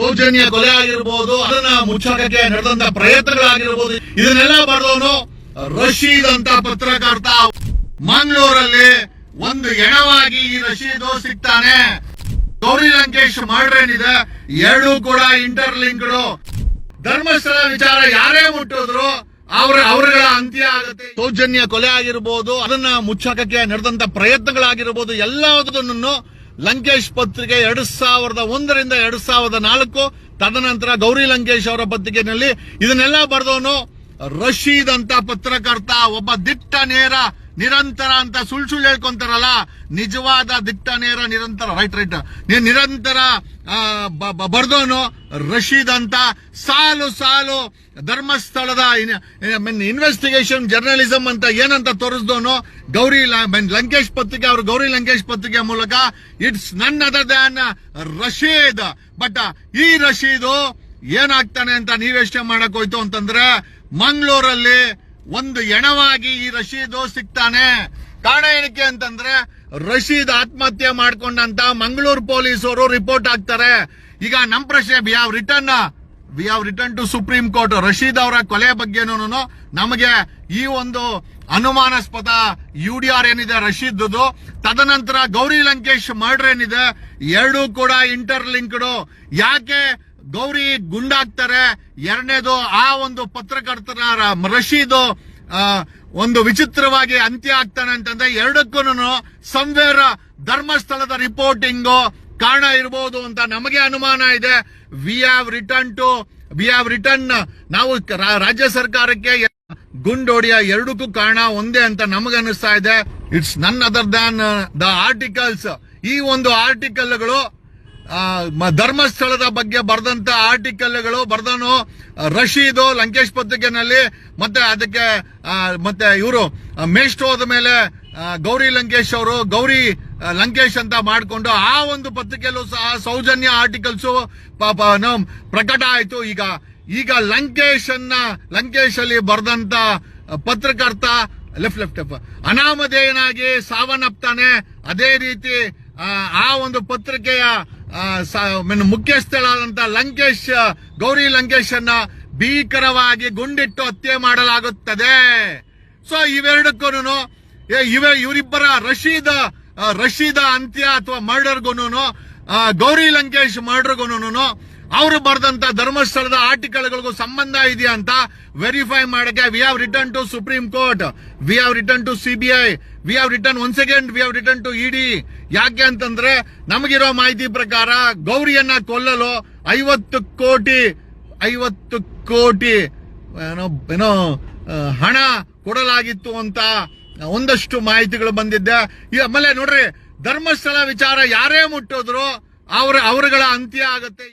ಸೌಜನ್ಯ ಕೊಲೆ ಆಗಿರ್ಬೋದು, ಅದನ್ನ ಮುಚ್ಚಕಕ್ಕೆ ನಡೆದಂತ ಪ್ರಯತ್ನಗಳಾಗಿರ್ಬೋದು, ಇದನ್ನೆಲ್ಲ ಬರೆದವನು ರಶೀದ್ ಅಂತ ಪತ್ರಕರ್ತ. ಮಂಗಳೂರಲ್ಲಿ ಒಂದು ಎಣವಾಗಿ ಈ ರಶೀದು ಸಿಗ್ತಾನೆ. ಗೌರಿ ಲಂಕೇಶ್ ಏನಿದೆ, ಎರಡೂ ಕೂಡ ಇಂಟರ್ ಲಿಂಕ್ಡ್ ಧರ್ಮಸ್ಥಳ ವಿಚಾರ ಯಾರೇ ಮುಟ್ಟಿದ್ರು, ಅವ್ರ ಅವರುಗಳ ಅಂತ್ಯ ಆಗುತ್ತೆ. ಸೌಜನ್ಯ ಕೊಲೆ ಆಗಿರ್ಬೋದು, ಅದನ್ನ ಮುಚ್ಚಕಕ್ಕೆ ನಡೆದಂತ ಪ್ರಯತ್ನಗಳಾಗಿರ್ಬೋದು, ಎಲ್ಲದನ್ನು ಲಂಕೇಶ್ ಪತ್ರಿಕೆ ಎರಡ್ ಸಾವಿರದ ಒಂದರಿಂದ ಎರಡ್ ಸಾವಿರದ ನಾಲ್ಕು, ತದನಂತರ ಗೌರಿ ಲಂಕೇಶ್ ಅವರ ಪತ್ರಿಕೆಯಲ್ಲಿ ಇದನ್ನೆಲ್ಲ ಬರೆದವನು ರಶೀದ್ ಅಂತ ಪತ್ರಕರ್ತ, ಒಬ್ಬ ದಿಟ್ಟ ನೇರ ನಿರಂತರ ಅಂತ ಸುಳ್ ಸುಳ್ಳು ಹೇಳ್ಕೊಂತಾರಲ್ಲ, ನಿಜವಾದ ದಿಟ್ಟ ನೇರ ನಿರಂತರ ರೈಟ್ ರೈಟ್ ನಿರಂತರ ಬರ್ದೋನು ರಶೀದ್ ಅಂತ ಸಾಲು ಸಾಲು ಧರ್ಮಸ್ಥಳದ ಇನ್ವೆಸ್ಟಿಗೇಷನ್ ಜರ್ನಲಿಸಂ ಅಂತ ಏನಂತ ತೋರಿಸ್ದೋನು ಗೌರಿ ಲಂಕೇಶ್ ಪತ್ರಿಕೆ, ಅವರು ಗೌರಿ ಲಂಕೇಶ್ ಪತ್ರಿಕೆ ಮೂಲಕ ಇಟ್ಸ್ ನನ್ ಅದರ್ ದ್ಯಾನ್ ರಶೀದ್. ಬಟ್ ಈ ರಶೀದು ಏನಾಗ್ತಾನೆ ಅಂತ ನೀವೆಷ್ಟೇ ಮಾಡಕ್ ಹೋಯ್ತು ಅಂತಂದ್ರೆ, ಮಂಗಳೂರಲ್ಲಿ ಒಂದು ಎಣವಾಗಿ ಈ ರಶೀದು ಸಿಗ್ತಾನೆ. ಕಾರಣ ಏನಕ್ಕೆ ಅಂತಂದ್ರೆ, ರಶೀದ್ ಆತ್ಮಹತ್ಯೆ ಮಾಡ್ಕೊಂಡಂತ ಮಂಗಳೂರು ಪೊಲೀಸರು ರಿಪೋರ್ಟ್ ಆಗ್ತಾರೆ ಈಗ ನಮ್ ಪ್ರಶ್ನೆ we have written we have written to supreme court Rashid ಅವರ ಕೊಲೆ ಬಗ್ಗೆನೂ ನಮಗೆ ಈ ಒಂದು ಅನುಮಾನಾಸ್ಪದ ಯು ಡಿ ಆರ್ ಏನಿದೆ ರಶೀದ್ ತದನಂತರ ಗೌರಿ ಲಂಕೇಶ್ ಮರ್ಡರ್ ಏನಿದೆ, ಎರಡೂ ಕೂಡ ಇಂಟರ್ ಲಿಂಕ್ಡ್ ಯಾಕೆ ಗೌರಿ ಗುಂಡಾಗ್ತಾರೆ. ಎರಡನೇದು ಆ ಒಂದು ಪತ್ರಕರ್ತರ ರಶೀದು ಒಂದು ವಿಚಿತ್ರವಾಗಿ ಅಂತ್ಯ ಆಗ್ತಾನೆ ಅಂತಂದ್ರೆ ಎರಡಕ್ಕೂ ಸಂವೇರ ಧರ್ಮಸ್ಥಳದ ರಿಪೋರ್ಟಿಂಗು ಕಾರಣ ಇರಬಹುದು ಅಂತ ನಮಗೆ ಅನುಮಾನ ಇದೆ. We have written to we have written ನಾವು ರಾಜ್ಯ ಸರ್ಕಾರಕ್ಕೆ ಗುಂಡೋಡಿಯ ಎರಡಕ್ಕೂ ಕಾರಣ ಒಂದೇ ಅಂತ ನಮಗೆ ಅನಿಸ್ತಾ ಇದೆ. ಇಟ್ಸ್ ನನ್ ಅದರ್ ದ್ಯಾನ್ ದ ಆರ್ಟಿಕಲ್ಸ್ ಈ ಒಂದು ಆರ್ಟಿಕಲ್ಗಳು ಧರ್ಮಸ್ಥಳದ ಬಗ್ಗೆ ಬರೆದಂತ ಆರ್ಟಿಕಲ್ಗಳು, ಬರ್ದನು ರಶೀದು ಲಂಕೇಶ್ ಪತ್ರಿಕೆನಲ್ಲಿ, ಮತ್ತೆ ಅದಕ್ಕೆ ಮತ್ತೆ ಇವರು ಮೇಸ್ಟ್ ಹೋದ ಮೇಲೆ ಗೌರಿ ಲಂಕೇಶ್ ಅವರು, ಗೌರಿ ಲಂಕೇಶ್ ಅಂತ ಮಾಡಿಕೊಂಡು ಆ ಒಂದು ಪತ್ರಿಕೆಯಲ್ಲೂ ಸಹ ಸೌಜನ್ಯ ಆರ್ಟಿಕಲ್ಸ್ ಪ್ರಕಟ ಆಯ್ತು. ಈಗ ಈಗ ಲಂಕೇಶ್ ಅನ್ನ ಲಂಕೇಶ್ ಅಲ್ಲಿ ಬರೆದಂತ ಪತ್ರಕರ್ತ, ಲೆಫ್ಟ್ ಲೆಫ್ಟ್ ಅನಾಮಧೇಯನಾಗಿ ಸಾವನ್ನಪ್ತಾನೆ. ಅದೇ ರೀತಿ ಆ ಒಂದು ಪತ್ರಿಕೆಯ ಮುಖ್ಯಸ್ಥಳಾದಂತ ಲಂಕೇಶ್, ಗೌರಿ ಲಂಕೇಶ್ ಅನ್ನ ಭೀಕರವಾಗಿ ಗುಂಡಿಟ್ಟು ಹತ್ಯೆ ಮಾಡಲಾಗುತ್ತದೆ. ಸೊ ಇವೆರಡಕ್ಕೂ ಇವೇ, ಇವರಿಬ್ಬರ ರಶೀದ ರಶೀದ ಅಂತ್ಯ ಅಥವಾ ಮರ್ಡರ್ಗೂನು ಗೌರಿ ಲಂಕೇಶ್ ಮರ್ಡರ್ಗೂನು ಅವರು ಬರೆದಂತ ಧರ್ಮಸ್ಥಳದ ಆರ್ಟಿಕಲ್ಗಳಿಗೂ ಸಂಬಂಧ ಇದೆಯಾ ಅಂತ ವೆರಿಫೈ ಮಾಡಕ್ಕೆ we have written to supreme court we have written to CBI we have written one second we have written to ED ಯಾಕೆ ಅಂತಂದ್ರೆ ನಮಗಿರೋ ಮಾಹಿತಿ ಪ್ರಕಾರ ಗೌರಿಯನ್ನ ಕೊಲ್ಲಲು ಐವತ್ತು ಕೋಟಿ ಐವತ್ತು ಕೋಟಿ, ಏನೋ ಏನೋ ಹಣ ಕೊಡಲಾಗಿತ್ತು ಅಂತ ಒಂದಷ್ಟು ಮಾಹಿತಿಗಳು ಬಂದಿದ್ದೆ. ಈ ಆಮೇಲೆ ನೋಡ್ರಿ ಧರ್ಮಸ್ಥಳ ವಿಚಾರ ಯಾರೇ ಮುಟ್ಟಿದ್ರು ಅವ್ರ ಅವರುಗಳ ಅಂತ್ಯ ಆಗತ್ತೆ.